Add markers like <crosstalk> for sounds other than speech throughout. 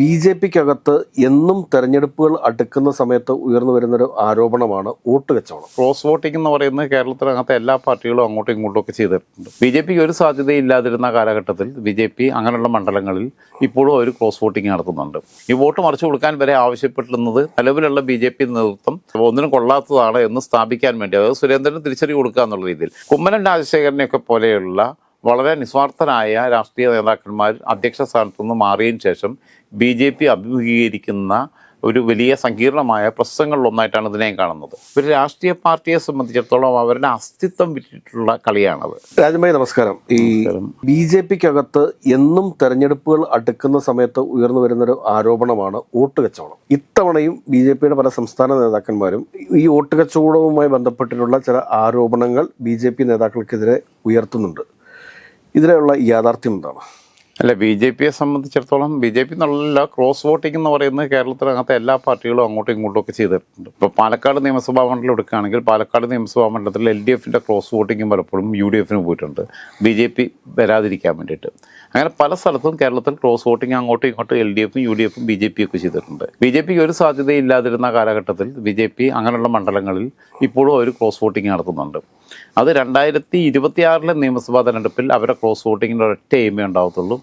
B ജെ പിക്കകത്ത് എന്നും തെരഞ്ഞെടുപ്പുകൾ അടുക്കുന്ന സമയത്ത് ഉയർന്നു വരുന്നൊരു ആരോപണമാണ് വോട്ട് കച്ചവടം. ക്രോസ് വോട്ടിംഗ് എന്ന് പറയുന്നത് കേരളത്തിനകത്തെ എല്ലാ പാർട്ടികളും അങ്ങോട്ടും ഇങ്ങോട്ടും ഒക്കെ ചെയ്തിട്ടുണ്ട്. ബി ജെ പിക്ക് ഒരു സാധ്യതയില്ലാതിരുന്ന കാലഘട്ടത്തിൽ ബി ജെ പി അങ്ങനെയുള്ള മണ്ഡലങ്ങളിൽ ഇപ്പോഴും ഒരു ക്രോസ് വോട്ടിംഗ് നടത്തുന്നുണ്ട്. ഈ വോട്ട് മറിച്ചു കൊടുക്കാൻ വരെ ആവശ്യപ്പെട്ടിരുന്നത് നിലവിലുള്ള ബി ജെ പി നേതൃത്വം ഒന്നിനും കൊള്ളാത്തതാണ് എന്ന് സ്ഥാപിക്കാൻ വേണ്ടി അതായത് സുരേന്ദ്രന് തിരിച്ചറി കൊടുക്കുക എന്നുള്ള രീതിയിൽ. കുമ്മനം രാജശേഖരനെയൊക്കെ പോലെയുള്ള വളരെ നിസ്വാർത്ഥനായ രാഷ്ട്രീയ നേതാക്കന്മാർ അധ്യക്ഷ സ്ഥാനത്തു നിന്ന് മാറിയതിനു ശേഷം ബി ജെ പി അഭിമുഖീകരിക്കുന്ന ഒരു വലിയ സങ്കീർണമായ പ്രശ്നങ്ങളിലൊന്നായിട്ടാണ് ഇതിനെ കാണുന്നത്. ഒരു രാഷ്ട്രീയ പാർട്ടിയെ സംബന്ധിച്ചിടത്തോളം അവരുടെ അസ്തിത്വം വിട്ടിട്ടുള്ള കളിയാണത്. രാജമായി നമസ്കാരം. ഈ ബി ജെ പിക്കകത്ത് എന്നും തെരഞ്ഞെടുപ്പുകൾ അടുക്കുന്ന സമയത്ത് ഉയർന്നു വരുന്നൊരു ആരോപണമാണ് വോട്ട് കച്ചവടം. ഇത്തവണയും ബി ജെ പിയുടെ പല സംസ്ഥാന നേതാക്കന്മാരും ഈ വോട്ട് കച്ചവടവുമായി ബന്ധപ്പെട്ടിട്ടുള്ള ചില ആരോപണങ്ങൾ ബി ജെ പി നേതാക്കൾക്കെതിരെ ഉയർത്തുന്നുണ്ട്. ഇതിലുള്ള യാഥാർത്ഥ്യം എന്താണ്? അല്ല ബി ജെ പിയെ സംബന്ധിച്ചിടത്തോളം ബി ജെ പി എന്നുള്ള ക്രോസ് വോട്ടിംഗ് എന്ന് പറയുന്നത് കേരളത്തിനകത്തെ എല്ലാ പാർട്ടികളും അങ്ങോട്ടും ഇങ്ങോട്ടും ഒക്കെ ചെയ്തിട്ടുണ്ട്. ഇപ്പോൾ പാലക്കാട് നിയമസഭാ മണ്ഡലം എടുക്കുകയാണെങ്കിൽ പാലക്കാട് നിയമസഭാ മണ്ഡലത്തിൽ എൽ ഡി എഫിന്റെ ക്രോസ് വോട്ടിങ്ങും പലപ്പോഴും യു ഡി എഫിന് പോയിട്ടുണ്ട്. ബി ജെ പി വരാതിരിക്കാൻ വേണ്ടിയിട്ട്. അങ്ങനെ പല സ്ഥലത്തും കേരളത്തിൽ ക്രോസ് വോട്ടിംഗ് അങ്ങോട്ടും ഇങ്ങോട്ടും എൽ ഡി എഫും യു ഡി എഫും ബി ജെ പി ഒക്കെ ചെയ്തിട്ടുണ്ട്. ബി ജെ പിക്ക് ഒരു സാധ്യതയില്ലാതിരുന്ന കാലഘട്ടത്തിൽ ബി ജെ പി അങ്ങനെയുള്ള മണ്ഡലങ്ങളിൽ ഇപ്പോഴും ഒരു ക്രോസ് വോട്ടിംഗ് നടത്തുന്നുണ്ട്. അത് രണ്ടായിരത്തി ഇരുപത്തിയാറിലെ നിയമസഭാ തെരഞ്ഞെടുപ്പിൽ അവരുടെ ക്രോസ് വോട്ടിങ്ങിന്റെ ഒരൊറ്റ എയിമേ ഉണ്ടാകത്തുള്ളൂ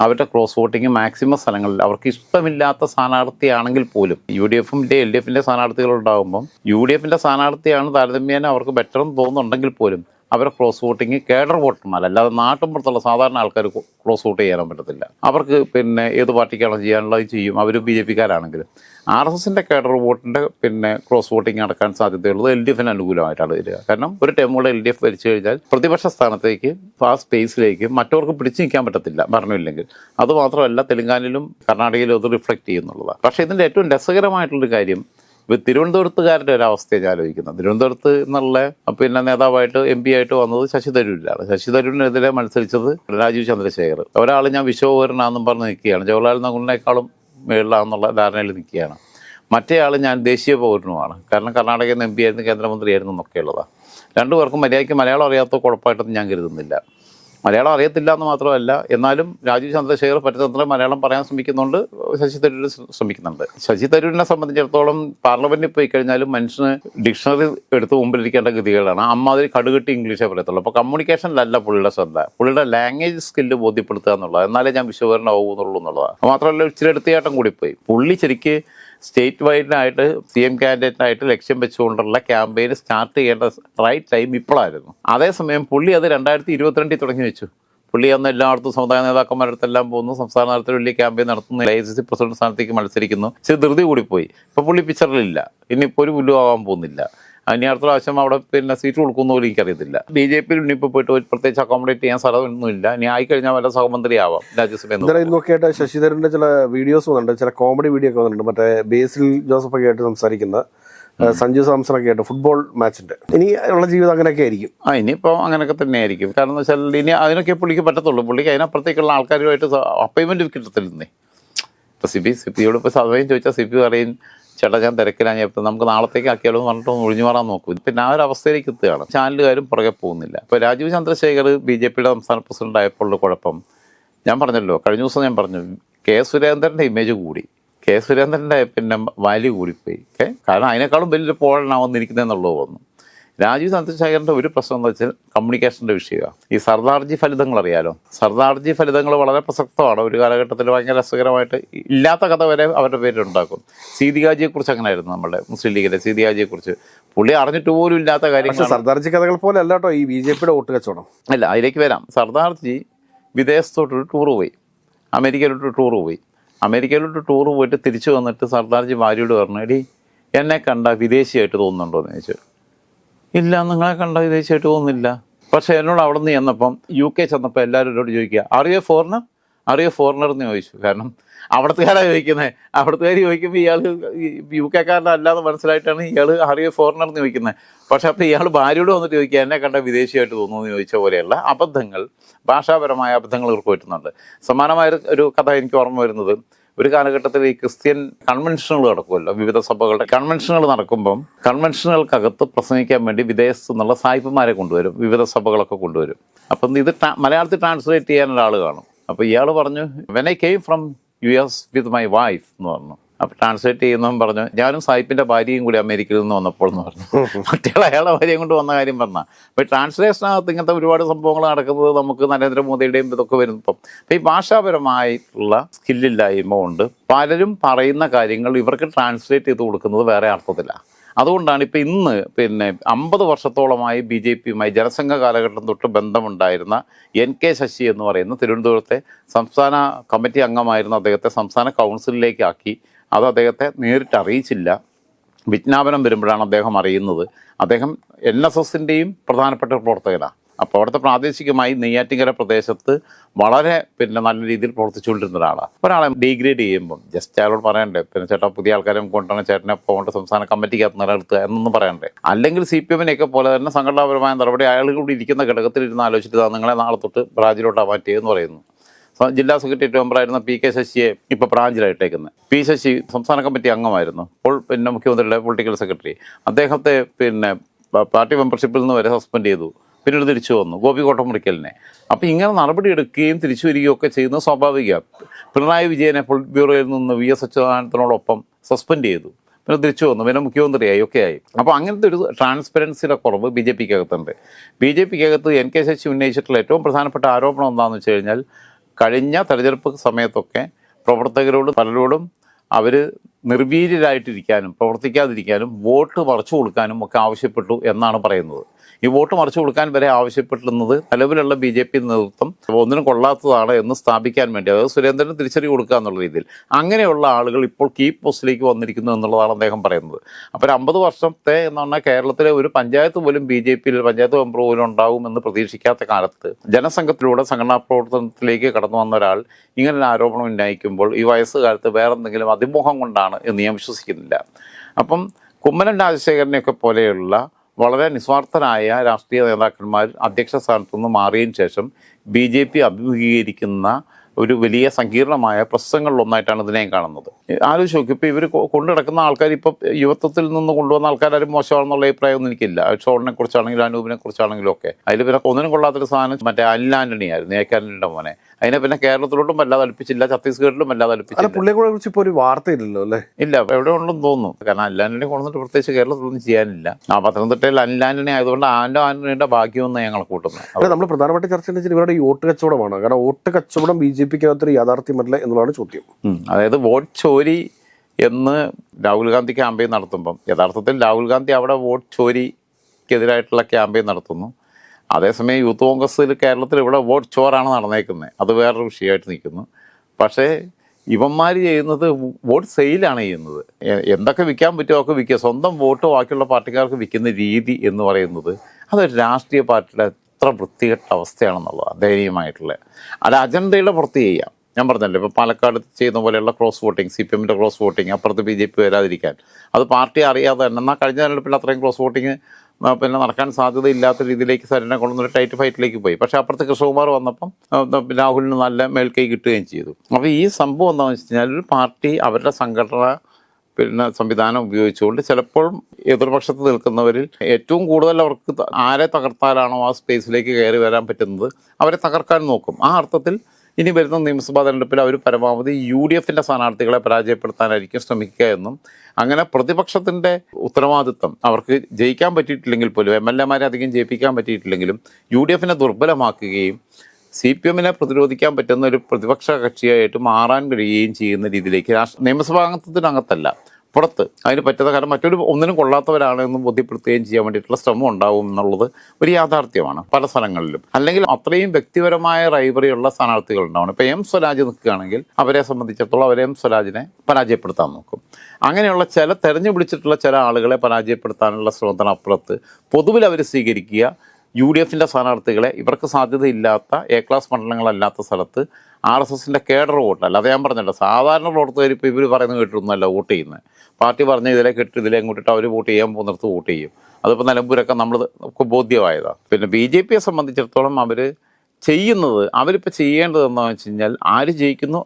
അവരുടെ ക്രോസ് വോട്ടിംഗ് മാക്സിമം സ്ഥലങ്ങളിൽ അവർക്ക് ഇഷ്ടമില്ലാത്ത സ്ഥാനാർത്ഥിയാണെങ്കിൽ പോലും യു ഡി എഫിന്റെ എൽ ഡി എഫിന്റെ സ്ഥാനാർത്ഥികൾ ഉണ്ടാകുമ്പം യു ഡി എഫിന്റെ സ്ഥാനാർത്ഥിയാണ് താരതമ്യേന അവർക്ക് ബെറ്റർ എന്ന് തോന്നുന്നുണ്ടെങ്കിൽ പോലും അവരെ ക്രോസ് വോട്ടിങ് കേഡർ വോട്ടർമാർ. അല്ലാതെ നാട്ടുമ്പുറത്തുള്ള സാധാരണ ആൾക്കാർ ക്രോസ് വോട്ട് ചെയ്യാനും പറ്റത്തില്ല. അവർക്ക് പിന്നെ ഏത് പാർട്ടിക്കാണോ ചെയ്യാനുള്ളത് ചെയ്യും. അവർ ബി ജെ പിക്കാരാണെങ്കിലും. ആർ എസ് എസിന്റെ കേഡർ വോട്ടിന്റെ പിന്നെ ക്രോസ് വോട്ടിംഗ് നടക്കാൻ സാധ്യതയുള്ളത് എൽ ഡി എഫിന് അനുകൂലമായിട്ടാണ് വരിക. കാരണം ഒരു ടൈം കൂടെ എൽ ഡി എഫ് ഭരിച്ചു കഴിഞ്ഞാൽ പ്രതിപക്ഷ സ്ഥാനത്തേക്ക് ആ സ്പേസിലേക്ക് മറ്റവർക്ക് പിടിച്ചു നിൽക്കാൻ പറ്റത്തില്ല ഭരണമില്ലെങ്കിൽ അതുമാത്രമല്ല തെലുങ്കാനയിലും കർണാടകയിലും അത് റിഫ്ലക്റ്റ് ചെയ്യുന്നുള്ളതാണ്. പക്ഷേ ഇതിന്റെ ഏറ്റവും രസകരമായിട്ടുള്ളൊരു കാര്യം ഇപ്പൊ തിരുവനന്തപുരത്തുകാരുടെ ഒരു അവസ്ഥയെ ഞാൻ ആലോചിക്കുന്നത്. തിരുവനന്തപുരത്ത് എന്നുള്ള പിന്നെ നേതാവായിട്ട് എം പി ആയിട്ട് വന്നത് ശശി തരൂരിലാണ്. ശശി തരൂരിനെതിരെ മത്സരിച്ചത് രാജീവ് ചന്ദ്രശേഖർ. ഒരാൾ ഞാൻ വിശ്വപൗരനാണെന്നും പറഞ്ഞ് നിൽക്കുകയാണ്. ജവഹർലാൽ നെഹ്റുവിനേക്കാളും മേളിലാണെന്നുള്ള ധാരണയിൽ നിൽക്കുകയാണ്. മറ്റേ ആൾ ഞാൻ ദേശീയ പൗരനുമാണ്. കാരണം കർണാടകയിൽ നിന്ന് എം പി ആയിരുന്നു കേന്ദ്രമന്ത്രിയായിരുന്നു എന്നൊക്കെയുള്ളതാണ് രണ്ടുപേർക്കും മര്യാദയ്ക്ക് മലയാളം അറിയാത്ത കുഴപ്പമായിട്ടൊന്നും ഞാൻ കരുതുന്നില്ല. മലയാളം അറിയത്തില്ല എന്ന് മാത്രമല്ല എന്നാലും രാജീവ് ചന്ദ്രശേഖർ പറ്റുന്നത്ര മലയാളം പറയാൻ ശ്രമിക്കുന്നുണ്ട് ശശി തരൂർ ശ്രമിക്കുന്നുണ്ട്. ശശി തരൂരിനെ സംബന്ധിച്ചിടത്തോളം പാർലമെന്റിൽ പോയി കഴിഞ്ഞാലും മനുഷ്യന് ഡിക്ഷണറി എടുത്ത് മുമ്പിലിരിക്കേണ്ട ഗതികളാണ് അമ്മാതിരി കടുകെട്ടി ഇംഗ്ലീഷേ പറയത്തുള്ളൂ. അപ്പോൾ കമ്മ്യൂണിക്കേഷനിലല്ല പുള്ളിയുടെ ശ്രദ്ധ. പുള്ളിയുടെ ലാംഗ്വേജ് സ്കില്ല് ബോധ്യപ്പെടുത്തുക എന്നുള്ളത്. എന്നാലേ ഞാൻ വിശ്വകരനാവുന്നുള്ളൂ എന്നുള്ളതാണ്. മാത്രമല്ല ഇച്ചിരി എടുത്തിയാട്ടം കൂടിപ്പോയി പുള്ളി ശരിക്ക് സ്റ്റേറ്റ് വൈഡിനായിട്ട് സി എം കാൻഡിഡേറ്റിനായിട്ട് ലക്ഷ്യം വെച്ചുകൊണ്ടുള്ള ക്യാമ്പയിൻ സ്റ്റാർട്ട് ചെയ്യേണ്ട റൈറ്റ് ടൈം ഇപ്പോഴായിരുന്നു അതേസമയം പുള്ളി അത് രണ്ടായിരത്തി ഇരുപത്തിരണ്ടിൽ തുടങ്ങി വെച്ചു. പുള്ളി അന്ന് എല്ലായിടത്തും സമുദായ നേതാക്കന്മാരുടെ അടുത്തെല്ലാം പോകുന്നു സംസ്ഥാന തലത്തിൽ വലിയ ക്യാമ്പയിൻ നടത്തുന്നു. ഐ സി സി പ്രസിഡന്റ് സ്ഥാനത്തേക്ക് മത്സരിക്കുന്നു. ചെറിയ ധൃതി കൂടിപ്പോയി. ഇപ്പൊ പുള്ളി പിക്ചറിലില്ല ഇനിയിപ്പോൾ ഒരു പുല്ലു ആവാൻ പോകുന്നില്ല. ഇനി അടുത്ത പ്രാവശ്യം അവിടെ പിന്നെ സീറ്റ് കൊടുക്കുന്ന പോലും എനിക്കറിയത്തില്ല. ബി ജെ പിയിൽ ഇനിയിപ്പോൾ പോയിട്ട് പ്രത്യേകിച്ച് അക്കോമഡേറ്റ് ചെയ്യാൻ സ്ഥലമൊന്നുമില്ല. ഇനി ആയിക്കഴിഞ്ഞാൽ വല്ല സഹമന്ത്രി ആവാം രാജ്യസഭ ഇന്നൊക്കെ ആയിട്ട് ശശി ചില വീഡിയോസ് വന്നിട്ടുണ്ട്. ചില കോമഡി വീഡിയോ ഒക്കെ വന്നിട്ടുണ്ട്. മറ്റേ ബേസിൽ ജോസഫ് ഒക്കെ ആയിട്ട് സംസാരിക്കുന്ന സഞ്ജു സാംസൺ ഒക്കെ ആയിട്ട് ഫുട്ബോൾ മാച്ചിന്റെ ഇനി ഉള്ള ജീവിതം അങ്ങനെയൊക്കെ ആയിരിക്കും. ആ ഇനിയിപ്പോൾ അങ്ങനെയൊക്കെ തന്നെ ആയിരിക്കും കാരണം എന്ന് വെച്ചാൽ ഇനി അതിനൊക്കെ പുള്ളിക്ക് പറ്റത്തുള്ളൂ. പുള്ളിക്ക് അതിനപ്പുറത്തേക്കുള്ള ആൾക്കാരുമായിട്ട് അപ്പോയിൻമെന്റ് കിട്ടത്തില്ലെന്നേ. ഇപ്പോൾ സി പി സി പിയോട് ഇപ്പോൾ സമയം ചോദിച്ചാൽ സി പി പറയും ചേട്ടാ ഞാൻ തിരക്കിലാണ് ഞാൻ നമുക്ക് നാളത്തേക്ക് ആക്കിയാലോ എന്ന് പറഞ്ഞിട്ട് ഒഴിഞ്ഞു മാറാൻ നോക്കും. പിന്നെ ആ ഒരു അവസ്ഥയിലേക്ക് എത്തുകയാണ്. ചാനലുകാരും പുറകെ പോകുന്നില്ല. ഇപ്പോൾ രാജീവ് ചന്ദ്രശേഖർ ബി ജെ പിയുടെ സംസ്ഥാന പ്രസിഡന്റ് ആയപ്പോഴുള്ള കുഴപ്പം ഞാൻ പറഞ്ഞല്ലോ കഴിഞ്ഞ ദിവസം ഞാൻ പറഞ്ഞു കെ സുരേന്ദ്രന്റെ ഇമേജ് കൂടി. കെ സുരേന്ദ്രന്റെ പിന്നെ വാല്യൂ കൂടിപ്പോയി. ഏ കാരണം അതിനേക്കാളും വലിയൊരു പോഴനാവുന്നിരിക്കുന്നതെന്നുള്ളത് തോന്നുന്നു രാജീവ് ചന്ദ്രശേഖരന്റെ ഒരു പ്രശ്നം എന്ന് വെച്ചാൽ കമ്മ്യൂണിക്കേഷന്റെ വിഷയമാണ് ഈ സർദാർജി ഫലിതങ്ങൾ അറിയാലോ? സർദാർജി ഫലിതങ്ങൾ വളരെ പ്രസക്തമാണ്. ഒരു കാലഘട്ടത്തിൽ ഭയങ്കര രസകരമായിട്ട് ഇല്ലാത്ത കഥ വരെ അവരുടെ പേരുണ്ടാക്കും സീതികാജിയെക്കുറിച്ച് അങ്ങനെ ആയിരുന്നു നമ്മുടെ മുസ്ലിം ലീഗിന്റെ സീതികാജിയെക്കുറിച്ച്? പുള്ളി അറിഞ്ഞിട്ട് പോലും ഇല്ലാത്ത കാര്യം കാര്യങ്ങൾ സർദാർജി കഥകൾ പോലെ അല്ല കേട്ടോ ഈ ബി ജെ പിയുടെ വോട്ട് കച്ചവടം. അല്ല അതിലേക്ക് വരാം. സർദാർജി വിദേശത്തോട്ടൊരു ടൂർ പോയി. അമേരിക്കയിലോട്ട് ടൂർ പോയി. അമേരിക്കയിലോട്ട് ടൂർ പോയിട്ട് തിരിച്ചു വന്നിട്ട് സർദാർജി ഭാര്യയോട് പറഞ്ഞു എടി എന്നെ കണ്ട വിദേശിയായിട്ട് തോന്നുന്നുണ്ടോ എന്ന് ചോദിച്ചു. ഇല്ല നിങ്ങളെ കണ്ട വിദേശമായിട്ട് തോന്നുന്നില്ല. പക്ഷെ എന്നോട് അവിടെ നിന്ന് ചെന്നപ്പം യു കെ ചെന്നപ്പോൾ എല്ലാവരും എന്നോട് ചോദിക്കുക അറിയോ ഫോറിനർ? അറിയോ ഫോറിനർ എന്ന് ചോദിച്ചു. കാരണം അവിടത്തുകാരാണ് ചോദിക്കുന്നത് അവിടത്തുകാർ ചോദിക്കുമ്പോൾ ഇയാൾ യു കെക്കാരന്റെ അല്ലാതെ മനസ്സിലായിട്ടാണ് ഇയാൾ അറിയോ ഫോറിനർ എന്ന് ചോദിക്കുന്നത് പക്ഷെ അപ്പോൾ ഇയാൾ ഭാര്യയോട് വന്നിട്ട് ചോദിക്കുക എന്നെ കണ്ട വിദേശിയായിട്ട് തോന്നുന്നു ചോദിച്ച പോലെയുള്ള അബദ്ധങ്ങൾ ഭാഷാപരമായ അബദ്ധങ്ങൾ ഇവർക്ക് പറ്റുന്നുണ്ട്. സമാനമായ ഒരു കഥ എനിക്ക് ഓർമ്മ വരുന്നത്. ഒരു കാലഘട്ടത്തിൽ ഈ ക്രിസ്ത്യൻ കൺവെൻഷനുകൾ നടക്കുമല്ലോ വിവിധ സഭകളുടെ കൺവെൻഷനുകൾ നടക്കുമ്പം കൺവെൻഷനുകൾക്കകത്ത് പ്രസംഗിക്കാൻ വേണ്ടി വിദേശത്തു നിന്നുള്ള സായിപ്പന്മാരെ കൊണ്ടുവരും വിവിധ സഭകളൊക്കെ കൊണ്ടുവരും. അപ്പം ഇത് മലയാളത്തിൽ ട്രാൻസ്ലേറ്റ് ചെയ്യാൻ ഒരാൾ കാണും. അപ്പോൾ ഇയാൾ പറഞ്ഞു when I came from U S with my wife എന്ന് പറഞ്ഞു. അപ്പൊ ട്രാൻസ്ലേറ്റ് ചെയ്യുന്നവൻ പറഞ്ഞു ഞാനും സായിപ്പിന്റെ ഭാര്യയും കൂടി അമേരിക്കയിൽ നിന്ന് വന്നപ്പോൾ എന്ന് പറഞ്ഞു. <laughs> മറ്റേ അയാളെ ഭാര്യയും കൊണ്ട് വന്ന കാര്യം പറഞ്ഞ. അപ്പൊ ട്രാൻസ്ലേഷനകത്ത് ഇങ്ങനത്തെ ഒരുപാട് സംഭവങ്ങൾ നടക്കുന്നത് നമുക്ക് നരേന്ദ്രമോദിയുടെയും ഇതൊക്കെ വരുമ്പം അപ്പൊ ഈ ഭാഷാപരമായിട്ടുള്ള സ്കില്ലില്ലായ്മ കൊണ്ട് പലരും പറയുന്ന കാര്യങ്ങൾ ഇവർക്ക് ട്രാൻസ്ലേറ്റ് ചെയ്ത് കൊടുക്കുന്നത് വേറെ അർത്ഥത്തിലാണ് അതുകൊണ്ടാണ് ഇപ്പം ഇന്ന് പിന്നെ അമ്പത് വർഷത്തോളമായി ബി ജെ പിയുമായി ജനസംഘ കാലഘട്ടം തൊട്ട് ബന്ധമുണ്ടായിരുന്ന എൻ കെ ശശി എന്ന് പറയുന്ന തിരുവനന്തപുരത്തെ സംസ്ഥാന കമ്മിറ്റി അംഗമായിരുന്ന അദ്ദേഹത്തെ സംസ്ഥാന കൗൺസിലിലേക്ക് ആക്കി അത് അദ്ദേഹത്തെ നേരിട്ട് അറിയിച്ചില്ല. വിജ്ഞാപനം വരുമ്പോഴാണ് അദ്ദേഹം അറിയുന്നത്. അദ്ദേഹം എൻ എസ് എസിന്റെയും പ്രധാനപ്പെട്ട പ്രവർത്തകനാണ് അപ്പോൾ അവിടുത്തെ പ്രാദേശികമായി നെയ്യാറ്റിങ്കര പ്രദേശത്ത് വളരെ പിന്നെ നല്ല രീതിയിൽ പ്രവർത്തിച്ചുകൊണ്ടിരുന്ന ഒരാളാണ് ഒരാളെ ഡീഗ്രേഡ് ചെയ്യുമ്പം ജസ്റ്റ് അയാളോട് പറയണ്ടേ പിന്നെ ചേട്ടാ പുതിയ ആൾക്കാരെ കൊണ്ടാണ് ചേട്ടനെ പോകേണ്ട സംസ്ഥാന കമ്മിറ്റിക്കകത്ത് നിലനിർത്തുക എന്നൊന്നും പറയണ്ടേ. അല്ലെങ്കിൽ സി പി എമ്മിനെയൊക്കെ പോലെ തന്നെ സംഘടനാപരമായ നടപടി അയാൾ കൂടി ഇരിക്കുന്ന ഘടകത്തിൽ ഇരുന്ന് ആലോചിച്ചിട്ട് "ദാ നിങ്ങളെ നാളെ തൊട്ട് ബ്രാഞ്ചിലോട്ടാണ് മാറ്റിയെന്ന് പറയുന്നു. ജില്ലാ സെക്രട്ടേറിയറ്റ് മെമ്പറായിരുന്ന പി കെ ശശിയെ ഇപ്പോൾ ബ്രാഞ്ചിലായിട്ടേക്കുന്നത് പി ശശി സംസ്ഥാന കമ്മിറ്റി അംഗമായിരുന്നു. അപ്പോൾ പിന്നെ മുഖ്യമന്ത്രിയുടെ പൊളിറ്റിക്കൽ സെക്രട്ടറി. അദ്ദേഹത്തെ പിന്നെ പാർട്ടി മെമ്പർഷിപ്പിൽ നിന്ന് വരെ സസ്പെൻഡ് ചെയ്തു. പിന്നീട് തിരിച്ചു വന്നു. ഗോപി കോട്ടമുറിക്കലിനെ. അപ്പോൾ ഇങ്ങനെ നടപടി എടുക്കുകയും തിരിച്ചു വരികയും ഒക്കെ ചെയ്യുന്നത് സ്വാഭാവികമാണ് പിണറായി വിജയനെ പൊളിറ്റ് ബ്യൂറോയിൽ നിന്ന് വി എസ് അച്യുതാനന്ദനോടൊപ്പം സസ്പെൻഡ് ചെയ്തു. പിന്നെ തിരിച്ചു വന്നു. പിന്നെ മുഖ്യമന്ത്രിയായി. ഒക്കെ ആയി. അപ്പോൾ അങ്ങനത്തെ ഒരു ട്രാൻസ്പെറൻസിയുടെ കുറവ് ബി ജെ പിക്ക് അകത്തുണ്ട് ബി ജെ പിക്ക് അകത്ത് എൻ കെ ശശി ഉന്നയിച്ചിട്ടുള്ള ഏറ്റവും പ്രധാനപ്പെട്ട ആരോപണം എന്താണെന്ന് വെച്ച് കഴിഞ്ഞാൽ കഴിഞ്ഞ തെരഞ്ഞെടുപ്പ് സമയത്തൊക്കെ പ്രവർത്തകരോട് പലരോടും അവർ നിർവീര്യരായിട്ടിരിക്കാനും പ്രവർത്തിക്കാതിരിക്കാനും വോട്ട് മറച്ചു കൊടുക്കാനും ഒക്കെ ആവശ്യപ്പെട്ടു എന്നാണ് പറയുന്നത്. ഈ വോട്ട് മറിച്ചു കൊടുക്കാൻ വരെ ആവശ്യപ്പെട്ടിരുന്നത് നിലവിലുള്ള ബി ജെ പി നേതൃത്വം. ഒന്നിനും കൊള്ളാത്തതാണ് എന്ന് സ്ഥാപിക്കാൻ വേണ്ടി. അതായത് സുരേന്ദ്രന് തിരിച്ചടി കൊടുക്കുക എന്നുള്ള രീതിയിൽ. അങ്ങനെയുള്ള ആളുകൾ ഇപ്പോൾ കീ പോസ്റ്റിലേക്ക് വന്നിരിക്കുന്നു എന്നുള്ളതാണ് അദ്ദേഹം പറയുന്നത്. അപ്പോൾ ഒരു അമ്പത് വർഷത്തെ എന്ന് പറഞ്ഞാൽ കേരളത്തിലെ ഒരു പഞ്ചായത്ത് പോലും ബി ജെ പിയിൽ പഞ്ചായത്ത് മെമ്പർ പോലും ഉണ്ടാവുമെന്ന് പ്രതീക്ഷിക്കാത്ത കാലത്ത് ജനസംഘത്തിലൂടെ സംഘടനാ പ്രവർത്തനത്തിലേക്ക് കടന്നു വന്ന ഒരാൾ ഇങ്ങനെ ആരോപണം ഉന്നയിക്കുമ്പോൾ ഈ വയസ്സുകാലത്ത് വേറെ എന്തെങ്കിലും അതിമോഹം കൊണ്ടാണ് എന്ന് ഞാൻ വിശ്വസിക്കുന്നില്ല. അപ്പം കുമ്മനം രാജശേഖരനെയൊക്കെ പോലെയുള്ള വളരെ നിസ്വാർത്ഥരായ രാഷ്ട്രീയ നേതാക്കന്മാർ അധ്യക്ഷ സ്ഥാനത്തു നിന്ന് മാറിയതിനു ശേഷം ബി ജെ പി അഭിമുഖീകരിക്കുന്ന ഒരു വലിയ സങ്കീർണമായ പ്രശ്നങ്ങളിലൊന്നായിട്ടാണ് ഇതിനെ കാണുന്നത്. ആലോചിച്ച് നോക്കി ഇപ്പോൾ ഇവർ കൊണ്ടു നടക്കുന്ന ആൾക്കാർ ഇപ്പോൾ യുവത്വത്തിൽ നിന്ന് കൊണ്ടുവന്ന ആൾക്കാരും മോശമാണെന്നുള്ള അഭിപ്രായമൊന്നും എനിക്കില്ല. ഷോണിനെ കുറിച്ചാണെങ്കിലും അനൂപിനെ കുറിച്ചാണെങ്കിലും ഒക്കെ. അതിൽ പിന്നെ ഒന്നിനും കൊള്ളാത്തൊരു സാധനം മറ്റേ അനിൽ ആന്റണി ആയിരുന്നു മോനെ. അതിനെ പിന്നെ കേരളത്തിലോട്ടും വല്ലാതെ അടുപ്പിച്ചില്ല ഛത്തീസ്ഗഡിലും വല്ലാതെ അല്ല അടുപ്പിച്ചില്ല പുള്ളിയെ കുറിച്ച് ഇപ്പോൾ ഒരു വാർത്തയില്ലല്ലോ അല്ലേ? ഇല്ല എവിടെ ഉണ്ടെന്ന് തോന്നുന്നു. കാരണം അല്ലാനെ കൊണ്ടുവന്നിട്ട് പ്രത്യേകിച്ച് കേരളത്തിലൊന്നും ചെയ്യാനില്ല. ആ പത്തനംതിട്ടയിൽ അല്ലാനെ ആയതുകൊണ്ട് ആൻഡോ ആന്റണിയുടെ ഭാഗ്യമെന്ന് ഞങ്ങൾ കൂട്ടുന്നത്. അപ്പോൾ നമ്മൾ പ്രധാനപ്പെട്ട ചർച്ച വെച്ചാൽ ഇവരുടെ ഈ വോട്ട് കച്ചവടമാണ്. കാരണം വോട്ട് കച്ചവടം ബി ജെ പിക്ക് അകത്തൊരു യാഥാർത്ഥ്യമല്ല എന്നുള്ളതാണ് ചോദ്യം. അതായത് വോട്ട് ചോരി എന്ന് രാഹുൽ ഗാന്ധി ക്യാമ്പയിൻ നടത്തുമ്പം യഥാർത്ഥത്തിൽ രാഹുൽ ഗാന്ധി അവിടെ വോട്ട് ചോരിക്കെതിരായിട്ടുള്ള ക്യാമ്പയിൻ നടത്തുന്നു. അതേസമയം യൂത്ത് കോൺഗ്രസ് കേരളത്തിൽ ഇവിടെ വോട്ട് ചോറാണ് നടന്നേക്കുന്നത്. അത് വേറൊരു വിഷയമായിട്ട് നിൽക്കുന്നു. പക്ഷേ ഇവന്മാർ ചെയ്യുന്നത് വോട്ട് സെയിലാണ് ചെയ്യുന്നത്. എന്തൊക്കെ വിൽക്കാൻ പറ്റുമോ ഒക്കെ വിൽക്കുക. സ്വന്തം വോട്ട് ബാക്കിയുള്ള പാർട്ടിക്കാർക്ക് വിൽക്കുന്ന രീതി എന്ന് പറയുന്നത് അതൊരു രാഷ്ട്രീയ പാർട്ടിയുടെ എത്ര വൃത്തികെട്ട അവസ്ഥയാണെന്നുള്ളതാണ് ദയനീയമായിട്ടുള്ള. അത് അജണ്ടയുടെ പുറത്ത് ചെയ്യാം. ഞാൻ പറഞ്ഞല്ലോ ഇപ്പോൾ പാലക്കാട് ചെയ്യുന്ന പോലെയുള്ള ക്രോസ് വോട്ടിംഗ് സി പി എമ്മിന്റെ ക്രോസ് വോട്ടിംഗ് അപ്പുറത്ത് ബി ജെ പി വരാതിരിക്കാൻ. അത് പാർട്ടി അറിയാതെ തന്നെ. എന്നാൽ കഴിഞ്ഞ തെരഞ്ഞെടുപ്പിൽ അത്രയും ക്രോസ് വോട്ടിംഗ് പിന്നെ നടക്കാൻ സാധ്യതയില്ലാത്ത രീതിയിലേക്ക് സരിനെ കൊണ്ടുവന്നൊരു ടൈറ്റ് ഫൈറ്റിലേക്ക് പോയി. പക്ഷേ അപ്പുറത്ത് കൃഷ്ണകുമാർ വന്നപ്പം രാഹുലിന് നല്ല മേൽക്കൈ കിട്ടുകയും ചെയ്തു. അപ്പോൾ ഈ സംഭവം എന്താണെന്ന് വെച്ച് കഴിഞ്ഞാൽ ഒരു പാർട്ടി അവരുടെ സംഘടന പിന്നെ സംവിധാനം ഉപയോഗിച്ചുകൊണ്ട് ചിലപ്പോൾ എതിർപക്ഷത്ത് നിൽക്കുന്നവരിൽ ഏറ്റവും കൂടുതൽ അവർക്ക് ആരെ തകർത്താലാണോ ആ സ്പേസിലേക്ക് കയറി വരാൻ പറ്റുന്നത് അവരെ തകർക്കാൻ നോക്കും. ആ അർത്ഥത്തിൽ ഇനി വരുന്ന നിയമസഭാ തെരഞ്ഞെടുപ്പിൽ അവർ പരമാവധി യു ഡി എഫിന്റെ സ്ഥാനാർത്ഥികളെ പരാജയപ്പെടുത്താനായിരിക്കും ശ്രമിക്കുക എന്നും അങ്ങനെ പ്രതിപക്ഷത്തിന്റെ ഉത്തരവാദിത്വം അവർക്ക് ജയിക്കാൻ പറ്റിയിട്ടില്ലെങ്കിൽ പോലും എം എൽ എമാരെ അധികം ജയിപ്പിക്കാൻ പറ്റിയിട്ടില്ലെങ്കിലും യു ഡി എഫിനെ ദുർബലമാക്കുകയും സി പി എമ്മിനെ പ്രതിരോധിക്കാൻ പറ്റുന്ന ഒരു പ്രതിപക്ഷ കക്ഷിയായിട്ട് മാറാൻ കഴിയുകയും ചെയ്യുന്ന രീതിയിലേക്ക് രാഷ്ട്ര നിയമസഭാംഗത്തിനകത്തല്ല പുറത്ത് അതിന് പറ്റാത്ത കാരണം മറ്റൊരു ഒന്നിനും കൊള്ളാത്തവരാണ് എന്ന് ബോധ്യപ്പെടുത്തുകയും ചെയ്യാൻ വേണ്ടിയിട്ടുള്ള ശ്രമം ഉണ്ടാവും എന്നുള്ളത് ഒരു യാഥാർത്ഥ്യമാണ് പല സ്ഥലങ്ങളിലും. അല്ലെങ്കിൽ അത്രയും വ്യക്തിപരമായ റൈവറിയുള്ള സ്ഥാനാർത്ഥികൾ ഉണ്ടാവണം ഇപ്പോൾ എം സ്വരാജ് നിൽക്കുകയാണെങ്കിൽ അവരെ സംബന്ധിച്ചിടത്തോളം അവരെ എം സ്വരാജിനെ പരാജയപ്പെടുത്താൻ നോക്കും. അങ്ങനെയുള്ള ചില തെരഞ്ഞു പിടിച്ചിട്ടുള്ള ചില ആളുകളെ പരാജയപ്പെടുത്താനുള്ള ശ്രമത്തിനപ്പുറത്ത് പൊതുവിൽ അവർ സ്വീകരിക്കുക. യു ഡി എഫിന്റെ സ്ഥാനാർത്ഥികളെ ഇവർക്ക് സാധ്യതയില്ലാത്ത എ ക്ലാസ് മണ്ഡലങ്ങളല്ലാത്ത സ്ഥലത്ത് ആർ എസ് എസിന്റെ കേഡർ വോട്ടല്ല അത് ഞാൻ പറഞ്ഞല്ലോ സാധാരണ പ്രവർത്തകർ ഇപ്പോൾ ഇവർ പറയുന്നത് കേട്ടിട്ടൊന്നുമല്ല വോട്ട് ചെയ്യുന്നത് പാർട്ടി പറഞ്ഞ ഇതിലെ കെട്ടി ഇതിലെ ഇങ്ങോട്ടിട്ട് അവർ വോട്ട് ചെയ്യാൻ പോകുന്നിടത്ത് വോട്ട് ചെയ്യും. അതിപ്പോൾ നിലമ്പൂരൊക്കെ നമ്മൾ ബോധ്യമായതാണ് പിന്നെ ബി ജെ പിയെ സംബന്ധിച്ചിടത്തോളം അവർ ചെയ്യുന്നത് അവരിപ്പോൾ ചെയ്യേണ്ടത് എന്താണെന്ന് വെച്ച് കഴിഞ്ഞാൽ ആര് ജയിക്കുന്നു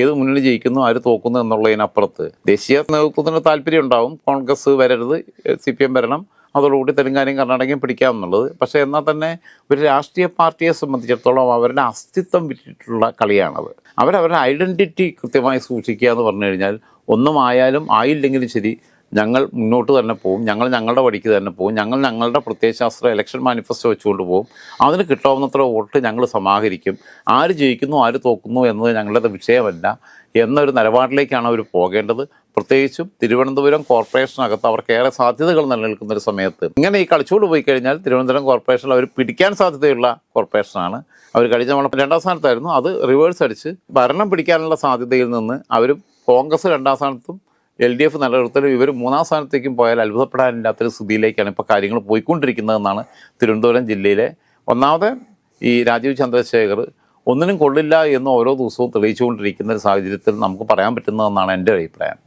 ഏത് മുന്നണി ജയിക്കുന്നു ആര് തോക്കുന്നു എന്നുള്ളതിനപ്പുറത്ത് ദേശീയ നേതൃത്വത്തിന് താല്പര്യം ഉണ്ടാവും. കോൺഗ്രസ് വരരുത് സി പി എം വരണം. അതോടുകൂടി തെലുങ്കാനയും കർണാടകയും പിടിക്കാമെന്നുള്ളത്. പക്ഷേ എന്നാൽ തന്നെ ഒരു രാഷ്ട്രീയ പാർട്ടിയെ സംബന്ധിച്ചിടത്തോളം അവരുടെ അസ്തിത്വം വിട്ടിട്ടുള്ള കളിയാണത്. അവരവരുടെ ഐഡന്റിറ്റി കൃത്യമായി സൂക്ഷിക്കുക എന്ന് പറഞ്ഞു കഴിഞ്ഞാൽ ഒന്നും ആയാലും ആയില്ലെങ്കിലും ശരി ഞങ്ങൾ മുന്നോട്ട് തന്നെ പോകും ഞങ്ങൾ ഞങ്ങളുടെ വഴിക്ക് തന്നെ പോകും ഞങ്ങൾ ഞങ്ങളുടെ പ്രത്യയശാസ്ത്ര ഇലക്ഷൻ മാനിഫെസ്റ്റോ വെച്ചുകൊണ്ട് പോകും. അതിന് കിട്ടാവുന്നത്ര വോട്ട് ഞങ്ങൾ സമാഹരിക്കും. ആര് ജയിക്കുന്നു ആര് തോക്കുന്നു എന്നത് ഞങ്ങളുടെ വിഷയമല്ല. എന്നൊരു നിലപാടിലേക്കാണ് അവർ പോകേണ്ടത്. പ്രത്യേകിച്ചും തിരുവനന്തപുരം കോർപ്പറേഷനകത്ത് അവർക്ക് ഏറെ സാധ്യതകൾ നിലനിൽക്കുന്ന ഒരു സമയത്ത്. ഇങ്ങനെ ഈ കളിച്ചുകൊണ്ട് പോയി കഴിഞ്ഞാൽ തിരുവനന്തപുരം കോർപ്പറേഷനിൽ അവർ പിടിക്കാൻ സാധ്യതയുള്ള കോർപ്പറേഷനാണ്. അവർ കഴിഞ്ഞ നമ്മൾ രണ്ടാം സ്ഥാനത്തായിരുന്നു. അത് റിവേഴ്സ് അടിച്ച് ഭരണം പിടിക്കാനുള്ള സാധ്യതയിൽ നിന്ന് അവർ കോൺഗ്രസ് രണ്ടാം സ്ഥാനത്തും എൽ ഡി എഫ് നിലനിർത്തലും ഇവർ മൂന്നാം സ്ഥാനത്തേക്കും പോയാൽ അത്ഭുതപ്പെടാനില്ലാത്തൊരു സ്ഥിതിയിലേക്കാണ് ഇപ്പോൾ കാര്യങ്ങൾ പോയിക്കൊണ്ടിരിക്കുന്നതെന്നാണ് തിരുവനന്തപുരം ജില്ലയിലെ ഒന്നാമത് ഈ രാജീവ് ചന്ദ്രശേഖർ ഒന്നിനും കൊള്ളില്ല എന്ന് ഓരോ ദിവസവും തെളിയിച്ചുകൊണ്ടിരിക്കുന്ന ഒരു സാഹചര്യത്തിൽ നമുക്ക് പറയാൻ പറ്റുന്നതെന്നാണ് എന്റെ അഭിപ്രായം.